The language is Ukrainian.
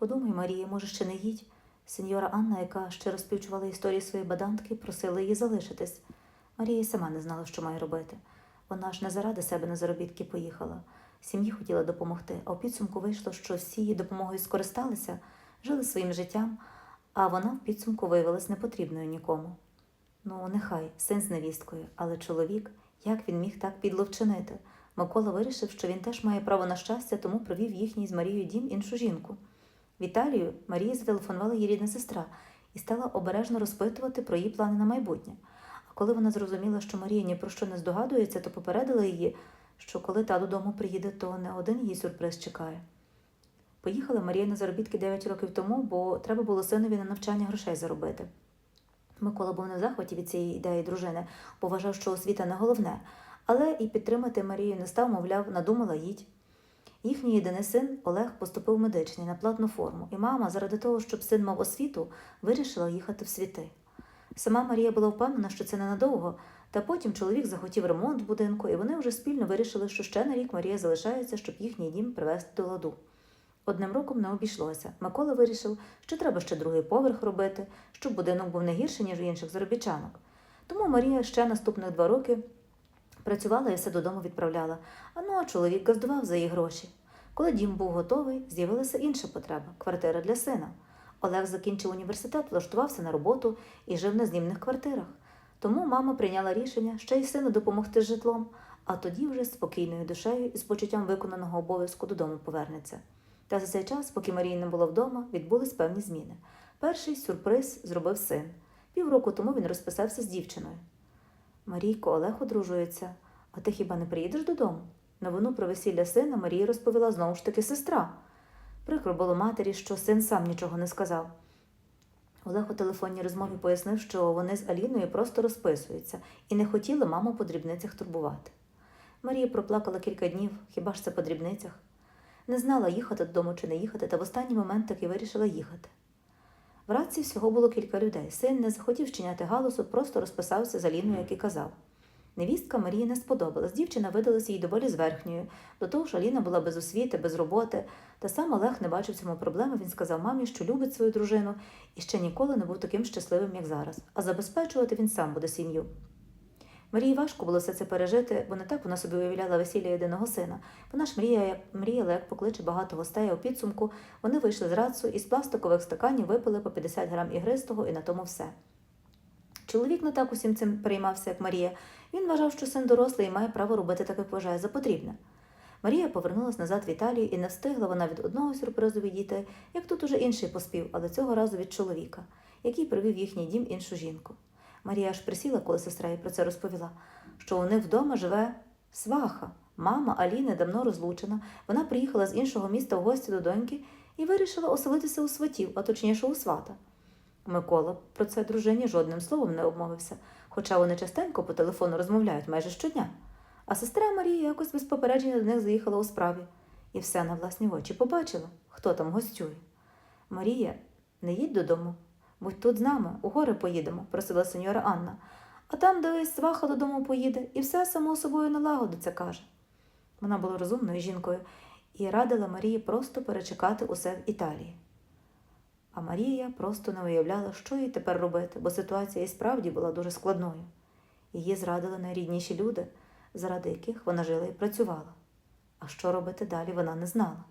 Подумай, Марія, може, ще не їдь. Сеньора Анна, яка ще розпівчувала історії своєї бадантки, просила її залишитись. Марія сама не знала, що має робити. Вона ж не заради себе на заробітки поїхала. Сім'ї хотіла допомогти, а в підсумку вийшло, що всі її допомогою скористалися, жили своїм життям, а вона в підсумку виявилась непотрібною нікому. Ну, нехай, син з невісткою, але чоловік, як він міг так підло вчинити? Микола вирішив, що він теж має право на щастя, тому провів їхній з Марією дім іншу жінку. В Італію Марії зателефонувала її рідна сестра і стала обережно розпитувати про її плани на майбутнє. А коли вона зрозуміла, що Марія ні про що не здогадується, то попередила її, що коли та додому приїде, то не один її сюрприз чекає. Поїхала Марія на заробітки 9 років тому, бо треба було синові на навчання грошей заробити. Микола був в захваті від цієї ідеї дружини, бо вважав, що освіта не головне, але і підтримати Марію не став, мовляв, надумала їдь. Їхній єдиний син Олег поступив в медичний на платну форму, і мама, заради того, щоб син мав освіту, вирішила їхати в світи. Сама Марія була впевнена, що це ненадовго, та потім чоловік захотів ремонт будинку, і вони вже спільно вирішили, що ще на рік Марія залишається, щоб їхній дім привести до ладу. Одним роком не обійшлося. Микола вирішив, що треба ще другий поверх робити, щоб будинок був не гірший, ніж у інших заробітчанок. Тому Марія ще наступних два роки працювала і все додому відправляла, а ну а чоловік газдував за її гроші. Коли дім був готовий, з'явилася інша потреба квартира для сина. Олег закінчив університет, влаштувався на роботу і жив на знімних квартирах. Тому мама прийняла рішення ще й сину допомогти з житлом, а тоді вже з спокійною душею і з почуттям виконаного обов'язку додому повернеться. Та за цей час, поки Марії не було вдома, відбулись певні зміни. Перший сюрприз зробив син. Півроку тому він розписався з дівчиною. Марійко, Олег одружується, а ти хіба не приїдеш додому? Новину про весілля сина Марії розповіла знову ж таки сестра. Прикро було матері, що син сам нічого не сказав. Олег у телефонній розмові пояснив, що вони з Аліною просто розписуються і не хотіли маму по дрібницях турбувати. Марія проплакала кілька днів, хіба ж це по дрібницях? Не знала, їхати додому чи не їхати, та в останній момент таки вирішила їхати. В радці всього було кілька людей. Син не захотів вчиняти галусу, просто розписався за ліною, як і казав. Невістка Марії не сподобалась. Дівчина видалася їй доволі зверхньою. До того ж, Аліна була без освіти, без роботи. Та сам Олег не бачив цьому проблеми. Він сказав мамі, що любить свою дружину і ще ніколи не був таким щасливим, як зараз. А забезпечувати він сам буде сім'ю. Марії важко було все це пережити, бо не так вона собі уявляла весілля єдиного сина. Вона ж мріяла, як, мріяла, як покличе багато гостей, а у підсумку вони вийшли з рацу і з пластикових стаканів випили по 50 грам ігристого і на тому все. Чоловік не так усім цим переймався, як Марія. Він вважав, що син дорослий і має право робити так, як вважає за потрібне. Марія повернулась назад в Італію і не встигла вона від одного сюрпризу відійти, як тут уже інший поспів, але цього разу від чоловіка, який привів їхній дім іншу жінку. Марія аж присіла, коли сестра їй про це розповіла, що у них вдома живе сваха. Мама Аліни давно розлучена. Вона приїхала з іншого міста в гості до доньки і вирішила оселитися у сватів, а точніше у свата. Микола про це дружині жодним словом не обмовився, хоча вони частенько по телефону розмовляють майже щодня. А сестра Марія якось без попередження до них заїхала у справі і все на власні очі побачила, хто там гостює. Марія, не їдь додому, будь тут з нами, у гори поїдемо, просила сеньора Анна. А там, дивись, сваха додому поїде, і все само собою налагодиться, каже. Вона була розумною жінкою і радила Марії просто перечекати усе в Італії. А Марія просто не уявляла, що їй тепер робити, бо ситуація і справді була дуже складною. Її зрадили найрідніші люди, заради яких вона жила і працювала. А що робити далі, вона не знала.